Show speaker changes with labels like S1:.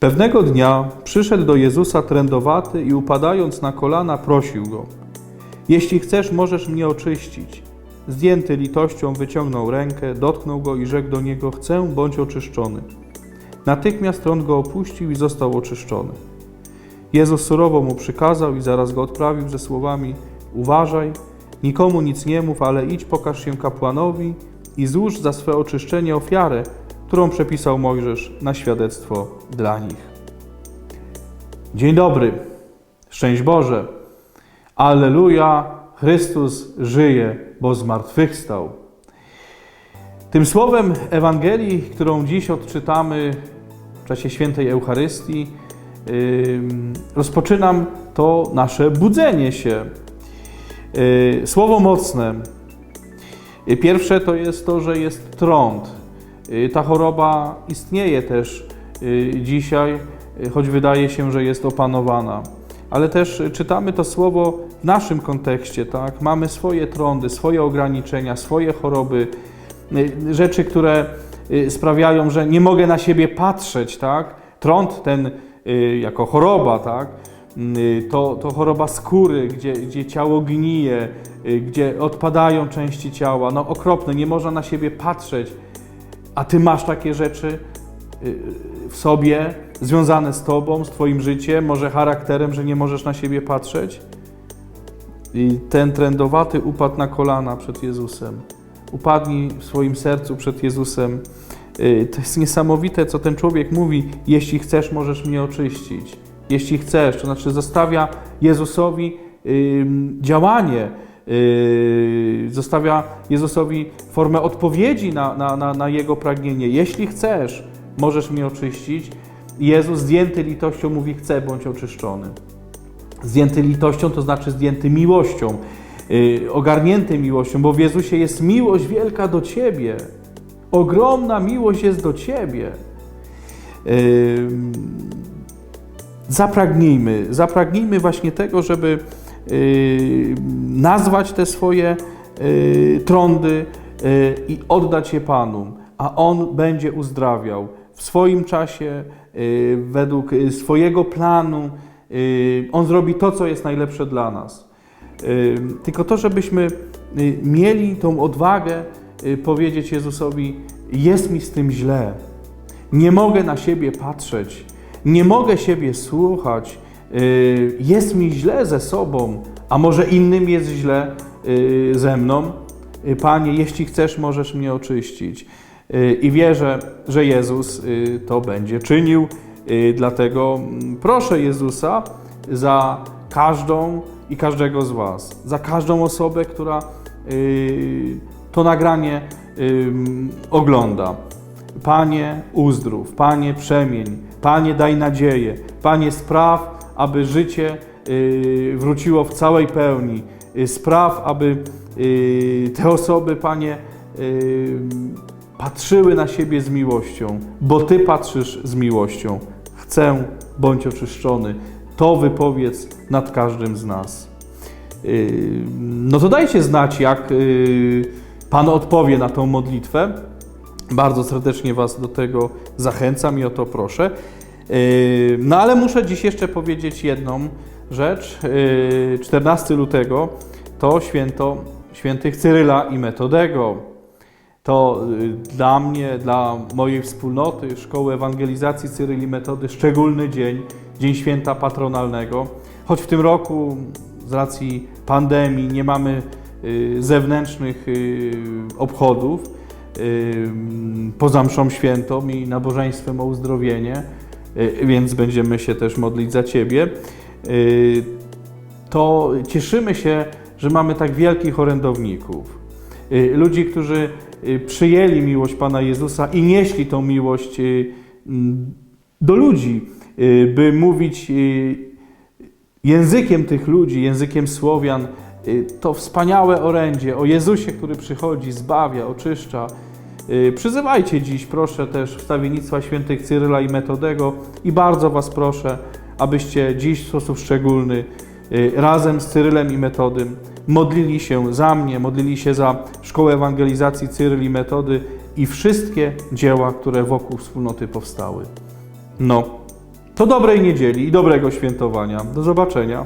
S1: Pewnego dnia przyszedł do Jezusa trędowaty i upadając na kolana prosił go: Jeśli chcesz, możesz mnie oczyścić. Zdjęty litością wyciągnął rękę, dotknął go i rzekł do niego: Chcę, bądź oczyszczony. Natychmiast trąd go opuścił i został oczyszczony. Jezus surowo mu przykazał i zaraz go odprawił ze słowami: Uważaj, nikomu nic nie mów, ale idź, pokaż się kapłanowi i złóż za swe oczyszczenie ofiarę, którą przepisał Mojżesz na świadectwo dla nich. Dzień dobry, szczęść Boże, Alleluja, Chrystus żyje, bo zmartwychwstał. Tym słowem Ewangelii, którą dziś odczytamy w czasie świętej Eucharystii, rozpoczynam to nasze budzenie się. Słowo mocne. Pierwsze to jest to, że jest trąd. Yy, Ta choroba istnieje też yy, dzisiaj, yy, choć wydaje się, że jest opanowana. Ale też czytamy to słowo w naszym kontekście, tak? Mamy swoje trądy, swoje ograniczenia, swoje choroby, rzeczy, które sprawiają, że nie mogę na siebie patrzeć, tak? Trąd ten jako choroba, tak? To, to choroba skóry, gdzie, gdzie ciało gnije, gdzie odpadają części ciała. No okropne, nie można na siebie patrzeć. A ty masz takie rzeczy yy, w sobie, związane z tobą, z twoim życiem, może charakterem, że nie możesz na siebie patrzeć? I ten trędowaty upadł na kolana przed Jezusem. Upadnij w swoim sercu przed Jezusem. Yy, To jest niesamowite, co ten człowiek mówi. Jeśli chcesz, możesz mnie oczyścić. Jeśli chcesz, to znaczy zostawia Jezusowi działanie, zostawia Jezusowi formę odpowiedzi na, na, na, na jego pragnienie. Jeśli chcesz, możesz mnie oczyścić. Jezus zdjęty litością mówi: Chcę, bądź oczyszczony. Zdjęty litością to znaczy zdjęty miłością, yy, ogarnięty miłością, bo w Jezusie jest miłość wielka do ciebie. Ogromna miłość jest do ciebie. Yy, zapragnijmy, zapragnijmy właśnie tego, żeby yy, nazwać te swoje yy, trądy yy, i oddać je Panu, a On będzie uzdrawiał w swoim czasie, według swojego planu. On zrobi to, co jest najlepsze dla nas. Tylko to, żebyśmy mieli tą odwagę powiedzieć Jezusowi: Jest mi z tym źle, nie mogę na siebie patrzeć, nie mogę siebie słuchać, jest mi źle ze sobą, a może innym jest źle yy, ze mną. Yy, Panie, jeśli chcesz, możesz mnie oczyścić. I wierzę, że Jezus to będzie czynił. Dlatego mm, proszę Jezusa za każdą i każdego z Was, za każdą osobę, która to nagranie ogląda. Panie, uzdrów, Panie, przemień, Panie, daj nadzieję, Panie, spraw, aby życie y, wróciło w całej pełni. Y, Spraw, aby y, te osoby, Panie, patrzyły na siebie z miłością, bo Ty patrzysz z miłością. Chcę, bądź oczyszczony. To wypowiedz nad każdym z nas. No to dajcie znać, jak Pan odpowie na tą modlitwę. Bardzo serdecznie Was do tego zachęcam i o to proszę. Yy, No ale muszę dziś jeszcze powiedzieć jedną rzecz. Yy, 14 lutego to święto świętych Cyryla i Metodego. To yy, dla mnie, dla mojej wspólnoty Szkoły Ewangelizacji Cyryli Metody szczególny dzień, dzień święta patronalnego. Choć w tym roku z racji pandemii nie mamy yy, zewnętrznych yy, obchodów, poza mszą świętą i nabożeństwem o uzdrowienie, więc będziemy się też modlić za Ciebie, y, to cieszymy się, że mamy tak wielkich orędowników. Y, Ludzi, którzy y, przyjęli miłość Pana Jezusa i nieśli tą miłość y, mm, do ludzi, y, by mówić y, językiem tych ludzi, językiem Słowian, y, to wspaniałe orędzie o Jezusie, który przychodzi, zbawia, oczyszcza. Y, Przyzywajcie dziś, proszę też wstawiennictwa świętych Cyryla i Metodego i bardzo Was proszę, abyście dziś w sposób szczególny y, razem z Cyrylem i Metodym modlili się za mnie, modlili się za Szkołę Ewangelizacji Cyryl i Metody i wszystkie dzieła, które wokół wspólnoty powstały. No, To dobrej niedzieli i dobrego świętowania. Do zobaczenia.